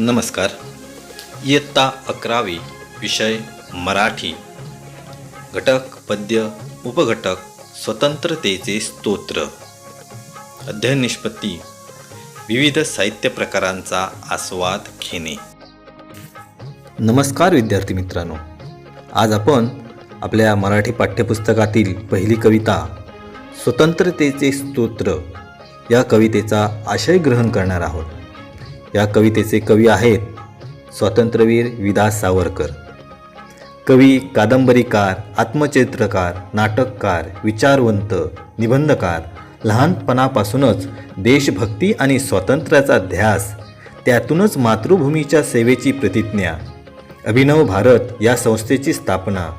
नमस्कार. इयत्ता अकरावी विषय मराठी. घटक पद्य उपघटक स्वतंत्रतेचे स्तोत्र. अध्ययन निष्पत्ती. विविध साहित्य प्रकारांचा आस्वाद घेणे. नमस्कार विद्यार्थी मित्रांनो. आज आपण आपल्या मराठी पाठ्यपुस्तकातील पहिली कविता स्वतंत्रतेचे स्तोत्र या कवितेचा आशय ग्रहण करणार आहोत. या कवितेचे कवी आहेत स्वातंत्र्यवीर विदास सावरकर. कवी कादंबरीकार आत्मचरित्रकार नाटककार विचारवंत निबंधकार लहानपणापासूनच देशभक्ती आणि स्वातंत्र्याचा ध्यास त्यातूनच मातृभूमीच्या सेवेची प्रतिज्ञा अभिनव भारत या संस्थेची स्थापना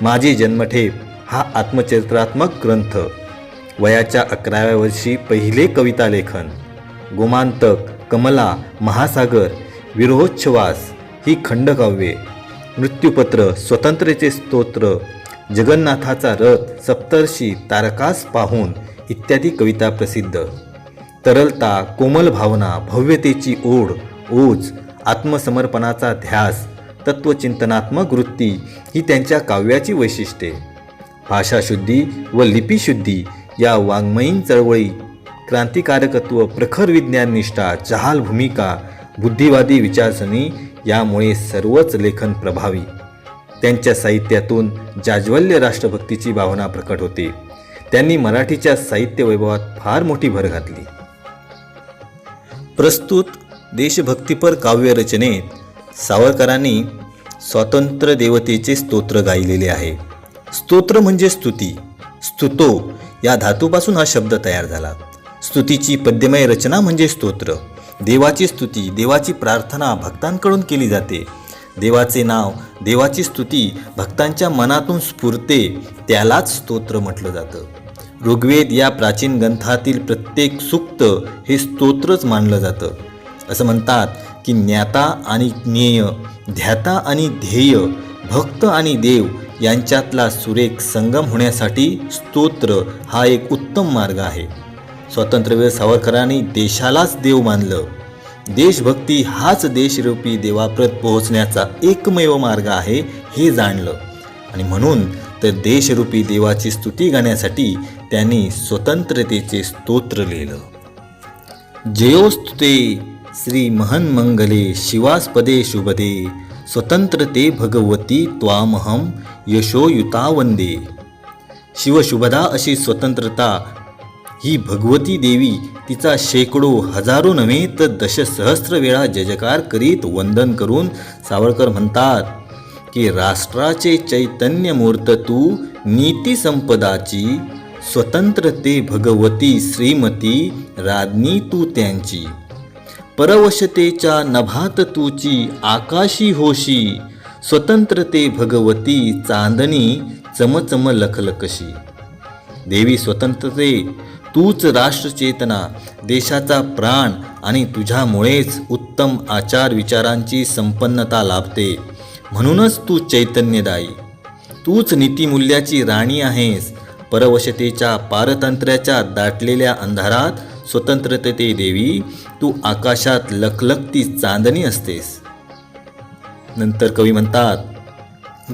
माझी जन्मठेप हा आत्मचरित्रात्मक ग्रंथ वयाच्या अकराव्या वर्षी पहिले कविता लेखन गोमांतक कमला महासागर विरोहोच्छवास ही खंडकाव्ये मृत्यूपत्र स्वतंत्रेचे स्तोत्र जगन्नाथाचा रथ सप्तर्षी तारकास पाहून इत्यादी कविता प्रसिद्ध. तरलता कोमल भावना भव्यतेची ओढ ओज आत्मसमर्पणाचा ध्यास तत्वचिंतनात्मक वृत्ती ही त्यांच्या काव्याची वैशिष्ट्ये. भाषाशुद्धी व लिपीशुद्धी या वाङ्मयीन चळवळी क्रांतिकारकत्व प्रखर विज्ञान निष्ठा भूमिका बुद्धिवादी विचारसरणी यामुळे सर्वच लेखन प्रभावी. त्यांच्या साहित्यातून जाज्वल्य राष्ट्रभक्तीची भावना प्रकट होते. त्यांनी मराठीच्या साहित्य वैभवात फार मोठी भर घातली. प्रस्तुत देशभक्तीपर काव्यरचनेत सावरकरांनी स्वातंत्र्य देवतेचे स्तोत्र गायलेले आहे. स्तोत्र म्हणजे स्तुती. स्तुतो या धातूपासून हा शब्द तयार झाला. स्तुतीची पद्यमय रचना म्हणजे स्तोत्र. देवाची स्तुती देवाची प्रार्थना भक्तांकडून केली जाते. देवाचे नाव देवाची स्तुती भक्तांच्या मनातून स्फुरते त्यालाच स्तोत्र म्हटलं जातं. ऋग्वेद या प्राचीन ग्रंथातील प्रत्येक सूक्त हे स्तोत्रच मानलं जातं. असं म्हणतात की ज्ञाता आणि ज्ञेय ध्याता आणि ध्येय भक्त आणि देव यांच्यातला सुरेख संगम होण्यासाठी स्तोत्र हा एक उत्तम मार्ग आहे. स्वातंत्र्यवीर सावरकरांनी देशालाच देव मानलं. देशभक्ती हाच देशरूपी देवाप्रत पोहोचण्याचा एकमेव मार्ग आहे हे जाणलं. आणि म्हणून तर देशरूपी देवाची स्तुती गाण्यासाठी त्यांनी स्वतंत्रतेचे स्तोत्र लिहिलं. जयोस्तुते श्री महन्मंगले शिवास्पदे शुभदे स्वतंत्रते भगवती त्वामहम यशोयुता वंदे शिवशुभदा अशी स्वतंत्रता ही भगवती देवी तिचा शेकडो हजारो नव्हे तर दशसहस्र वेळा जयजकार करीत वंदन करून सावरकर म्हणतात की राष्ट्राचे चैतन्य मूर्त तू नीतीसंपदाची स्वतंत्र स्वतंत्रते भगवती श्रीमती राज्ञी तू त्यांची. परवशतेच्या नभात तुची आकाशी होशी स्वतंत्रते भगवती चांदणी चमचम लखलकशी देवी स्वतंत्रते तूच राष्ट्रचेतना देशाचा प्राण आणि तुझ्यामुळेच उत्तम आचार विचारांची संपन्नता लाभते. म्हणूनच तू चैतन्यदायी. तूच नीतिमूल्याची राणी आहेस. परवशतेच्या पारतंत्र्याच्या दाटलेल्या अंधारात स्वतंत्रते देवी तू आकाशात लखलखती चांदणी असतेस. नंतर कवी म्हणतात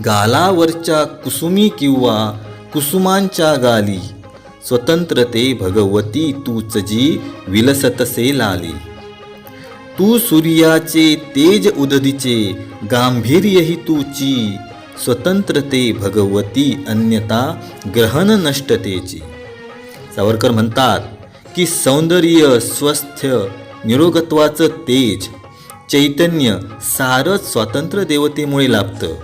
गालावरच्या कुसुमी किंवा कुसुमांच्या गाली स्वतंत्रते भगवती तूच जी विलसतसे लाली. तू सूर्याचे तेज उददीचे गांभीर्यही तूची स्वतंत्रते भगवती अन्यता ग्रहण नष्टतेची. सावरकर म्हणतात की सौंदर्य स्वस्थ्य निरोगत्वाचं तेज चैतन्य सारच स्वातंत्र्य देवतेमुळे लाभतं.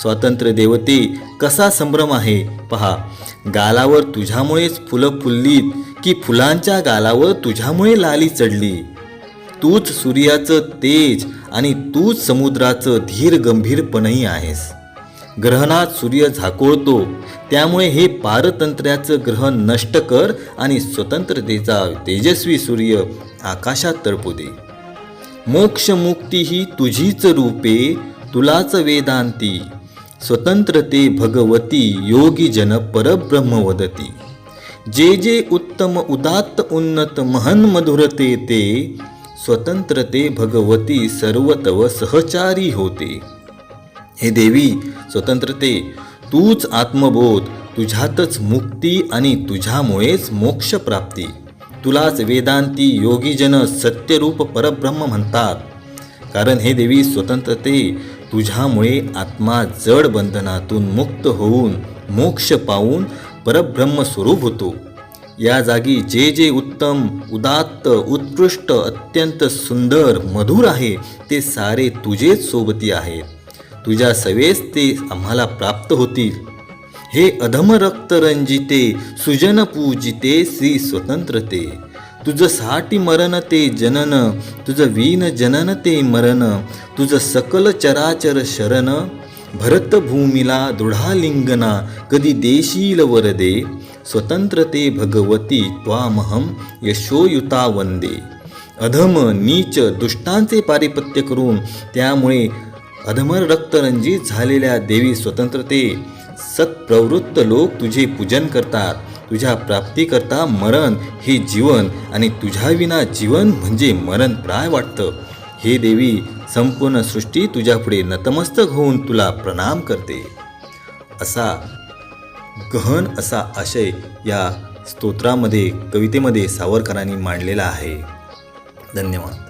स्वातंत्र्य देवते कसा संभ्रम आहे? पहा गालावर तुझ्यामुळेच फुलं फुललीत की फुलांच्या गालावर तुझ्यामुळे लाली चढली? तूच सूर्याचं तेज आणि तूच समुद्राचं धीर गंभीरपणही आहेस. ग्रहणात सूर्य झाकोळतो त्यामुळे हे पारतंत्र्याचं ग्रहण नष्ट कर आणि स्वतंत्रतेचा तेजस्वी सूर्य आकाशात तळपू दे. मोक्षमुक्ती ही तुझीच रूपे तुलाच वेदांती. स्वतंत्रते भगवती योगी जन परब्रह्म वदती। जे जे उत्तम उदात्त उन्नत महन मधुरते ते स्वतंत्रते भगवती सर्वतव सहचारी होते। हे देवी स्वतंत्रते तूच आत्मबोध तुझ्यातच मुक्ती आणि तुझ्यामुळेच मोक्षप्राप्ती तुलाच वेदांती योगीजन सत्यरूप परब्रह्म म्हणतात। कारण हे देवी स्वतंत्रते तुझ्यामुळे आत्मा जड बंधनातून मुक्त होऊन मोक्ष पावून परब्रह्म स्वरूप होतो. या जागी जे जे उत्तम उदात्त उत्कृष्ट अत्यंत सुंदर मधुर आहे ते सारे तुझेच सोबती आहेत तुझ्या सवेस ते आम्हाला प्राप्त होतील. हे अधम रक्तरंजिते सुजन पूजिते श्री स्वतंत्रते. तुझं साठी मरण ते जनन तुझं वीन जनन ते मरण तुझं सकल चराचर शरण भरतभूमीला दृढालिंगना कधी देशील वरदे स्वतंत्रते भगवती त्वामहम यशोयुता वंदे. अधम नीच दुष्टांचे पारिपत्य करून त्यामुळे अधमर रक्तरंजित झालेल्या देवी स्वतंत्रते सत्प्रवृत्त लोक तुझे पूजन करतात. तुझ्या प्राप्तीकरता मरण हे जीवन आणि तुझ्याविना जीवन म्हणजे मरण प्राय वाटतं. हे देवी संपूर्ण सृष्टी तुझ्यापुढे नतमस्तक होऊन तुला प्रणाम करते. असा गहन असा आशय या स्तोत्रामध्ये कवितेमध्ये सावरकरांनी मांडलेला आहे. धन्यवाद.